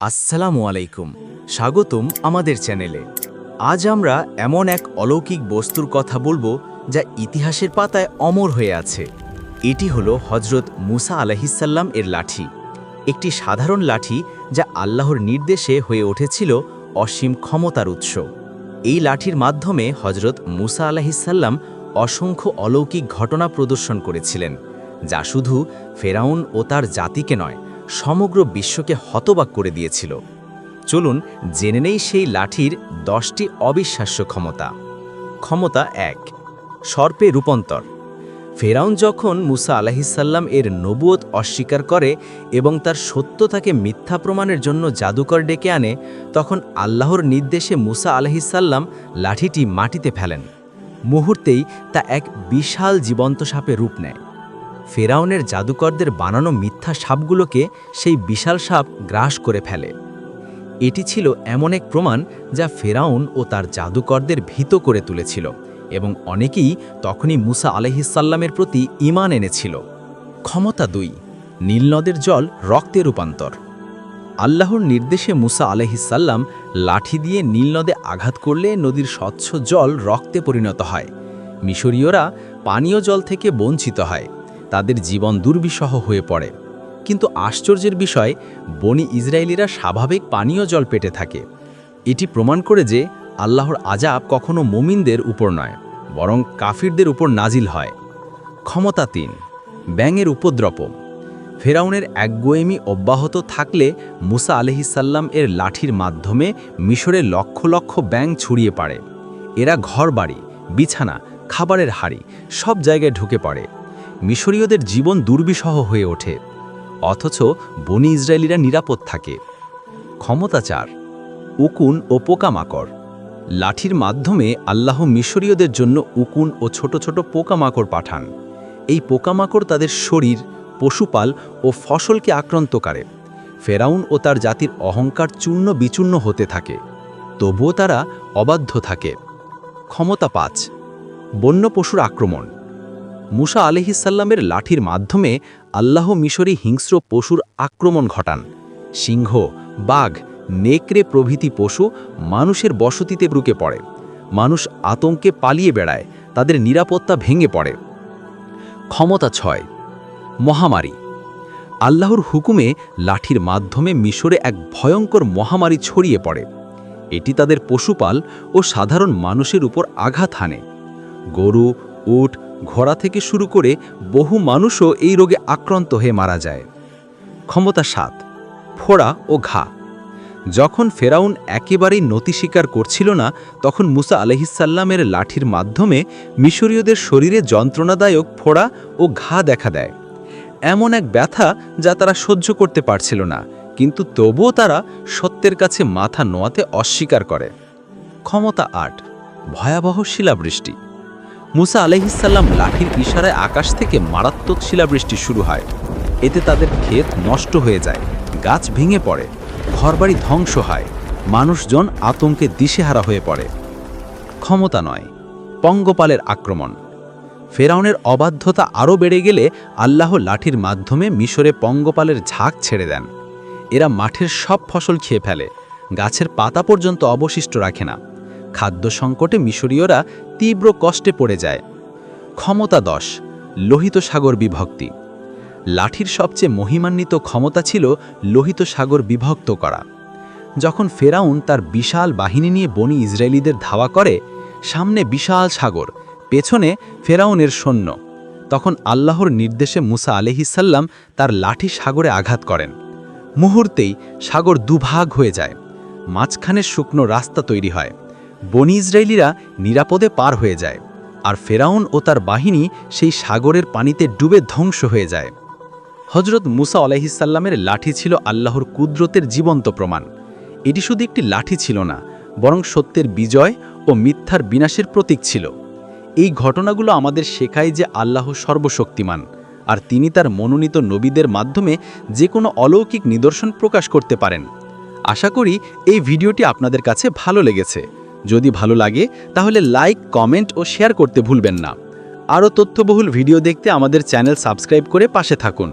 আসসালামু আলাইকুম। স্বাগতম আমাদের চ্যানেলে। আজ আমরা এমন এক অলৌকিক বস্তুর কথা বলব যা ইতিহাসের পাতায় অমর হয়ে আছে। এটি হলো হজরত মুসা আলাহিসাল্লাম এর লাঠি। একটি সাধারণ লাঠি যা আল্লাহর নির্দেশে হয়ে উঠেছিল অসীম ক্ষমতার উৎস। এই লাঠির মাধ্যমে হজরত মুসা আলাহিসাল্লাম অসংখ্য অলৌকিক ঘটনা প্রদর্শন করেছিলেন, যা শুধু ফেরাউন ও তার জাতিকে নয় সমগ্র বিশ্বকে হতবাক করে দিয়েছিল। চলুন জেনে নেই সেই লাঠির দশটি অবিশ্বাস্য ক্ষমতা। ক্ষমতা এক, সর্পে রূপান্তর। ফেরাউন যখন মুসা আলাহিসাল্লাম এর নবুয়ত অস্বীকার করে এবং তার সত্যতাকে মিথ্যা প্রমাণের জন্য জাদুকর ডেকে আনে, তখন আল্লাহর নির্দেশে মুসা আলাহিসাল্লাম লাঠিটি মাটিতে ফেলেন। মুহূর্তেই তা এক বিশাল জীবন্ত সাপে রূপ নেয়। ফেরাউনের জাদুকরদের বানানো মিথ্যা সাপগুলোকে সেই বিশাল সাপ গ্রাস করে ফেলে। এটি ছিল এমন এক প্রমাণ যা ফেরাউন ও তার জাদুকরদের ভীত করে তুলেছিল এবং অনেকেই তখনই মুসা আলহিসাল্লামের প্রতি ইমান এনেছিল। ক্ষমতা দুই নীলনদের জল রক্তে রূপান্তর। আল্লাহর নির্দেশে মুসা আলহিসাল্লাম লাঠি দিয়ে নীলনদে আঘাত করলে নদীর স্বচ্ছ জল রক্তে পরিণত হয়। মিশরীয়রা পানীয় জল থেকে বঞ্চিত হয়। তাদের জীবন দুর্বিষহ হয়ে পড়ে। কিন্তু আশ্চর্যের বিষয়, বনি ইসরায়েলিরা স্বাভাবিক পানীয় জল পেটে থাকে। এটি প্রমাণ করে যে আল্লাহর আজাব কখনো মুমিনদের উপর নয়, বরং কাফিরদের উপর নাজিল হয়। ক্ষমতা তিন, ব্যাঙের উপদ্রব। ফেরাউনের একগোয়েমি অব্যাহত থাকলে মুসা আলহিসাল্লাম এর লাঠির মাধ্যমে মিশরে লক্ষ লক্ষ ব্যাঙ ছড়িয়ে পড়ে। এরা ঘরবাড়ি, বিছানা, খাবারের হাড়ি, সব জায়গায় ঢুকে পড়ে। মিশরীয়দের জীবন দুর্বিষহ হয়ে ওঠে, অথচ বনি ইসরায়েলিরা নিরাপদ থাকে। ক্ষমতাচার উকুন ও পোকামাকড়। লাঠির মাধ্যমে আল্লাহ মিশরীয়দের জন্য উকুন ও ছোট ছোট পোকামাকড় পাঠান। এই পোকামাকড় তাদের শরীর, পশুপাল ও ফসলকে আক্রান্ত করে। ফেরাউন ও তার জাতির অহংকার চূর্ণ বিচূর্ণ হতে থাকে, তবুও তারা অবাধ্য থাকে। ক্ষমতা পাঁচ, বন্য পশুর আক্রমণ। মুসা আলহিসাল্লামের লাঠির মাধ্যমে আল্লাহ মিশরে হিংস্র পশুর আক্রমণ ঘটান। সিংহ, বাঘ, নেকড়ে প্রভৃতি পশু মানুষের বসতিতে ব্রুকে পড়ে। মানুষ আতঙ্কে পালিয়ে বেড়ায়, তাদের নিরাপত্তা ভেঙে পড়ে। ক্ষমতা ছয়, মহামারী। আল্লাহর হুকুমে লাঠির মাধ্যমে মিশরে এক ভয়ঙ্কর মহামারী ছড়িয়ে পড়ে। এটি তাদের পশুপাল ও সাধারণ মানুষের উপর আঘাত হানে। গরু উট ঘোড়া থেকে শুরু করে বহু মানুষও এই রোগে আক্রান্ত হয়ে মারা যায়। ক্ষমতা সাত, ফোড়া ও ঘা। যখন ফেরাউন একেবারেই নতি স্বীকার করছিল না, তখন মুসা আলহিসাল্লামের লাঠির মাধ্যমে মিশরীয়দের শরীরে যন্ত্রণাদায়ক ফোড়া ও ঘা দেখা দেয়। এমন এক ব্যথা যা তারা সহ্য করতে পারছিল না, কিন্তু তবুও তারা সত্যের কাছে মাথা নোয়াতে অস্বীকার করে। ক্ষমতা আট, ভয়াবহ শিলাবৃষ্টি। মুসা আলহিসাল্লাম লাঠির ইশারায় আকাশ থেকে মারাত্মক শিলাবৃষ্টি শুরু হয়। এতে তাদের ক্ষেত নষ্ট হয়ে যায়, গাছ ভেঙে পড়ে, ঘরবাড়ি ধ্বংস হয়, মানুষজন আতঙ্কে দিশেহারা হয়ে পড়ে। ক্ষমতা নয়, পঙ্গপালের আক্রমণ। ফেরাউনের অবাধ্যতা আরও বেড়ে গেলে আল্লাহ লাঠির মাধ্যমে মিশরে পঙ্গপালের ঝাঁক ছেড়ে দেন। এরা মাঠের সব ফসল খেয়ে ফেলে, গাছের পাতা পর্যন্ত অবশিষ্ট রাখে না। খাদ্য সংকটে মিশরীয়রা তীব্র কষ্টে পড়ে যায়। ক্ষমতা দশ, লোহিত সাগর বিভক্তি। লাঠির সবচেয়ে মহিমান্বিত ক্ষমতা ছিল লোহিত সাগর বিভক্ত করা। যখন ফেরাউন তার বিশাল বাহিনী নিয়ে বনি ইসরায়েলিদের ধাওয়া করে, সামনে বিশাল সাগর, পেছনে ফেরাউনের সৈন্য। তখন আল্লাহর নির্দেশে মুসা আলহিসাল্লাম তার লাঠি সাগরে আঘাত করেন। মুহূর্তেই সাগর দুভাগ হয়ে যায়। মাঝখানে শুকনো রাস্তা তৈরি হয়। বনি ইসরায়েলিরা নিরাপদে পার হয়ে যায়, আর ফেরাউন ও তার বাহিনী সেই সাগরের পানিতে ডুবে ধ্বংস হয়ে যায়। হজরত মুসা আলাইহিসাল্লামের লাঠি ছিল আল্লাহর কুদরতের জীবন্ত প্রমাণ। এটি শুধু একটি লাঠি ছিল না, বরং সত্যের বিজয় ও মিথ্যার বিনাশের প্রতীক ছিল। এই ঘটনাগুলো আমাদের শেখায় যে আল্লাহ সর্বশক্তিমান, আর তিনি তার মনোনীত নবীদের মাধ্যমে যে কোনো অলৌকিক নিদর্শন প্রকাশ করতে পারেন। আশা করি এই ভিডিওটি আপনাদের কাছে ভালো লেগেছে। যদি ভালো লাগে, তাহলে লাইক কমেন্ট ও শেয়ার করতে ভুলবেন না। আরও তথ্যবহুল ভিডিও দেখতে আমাদের চ্যানেল সাবস্ক্রাইব করে পাশে থাকুন।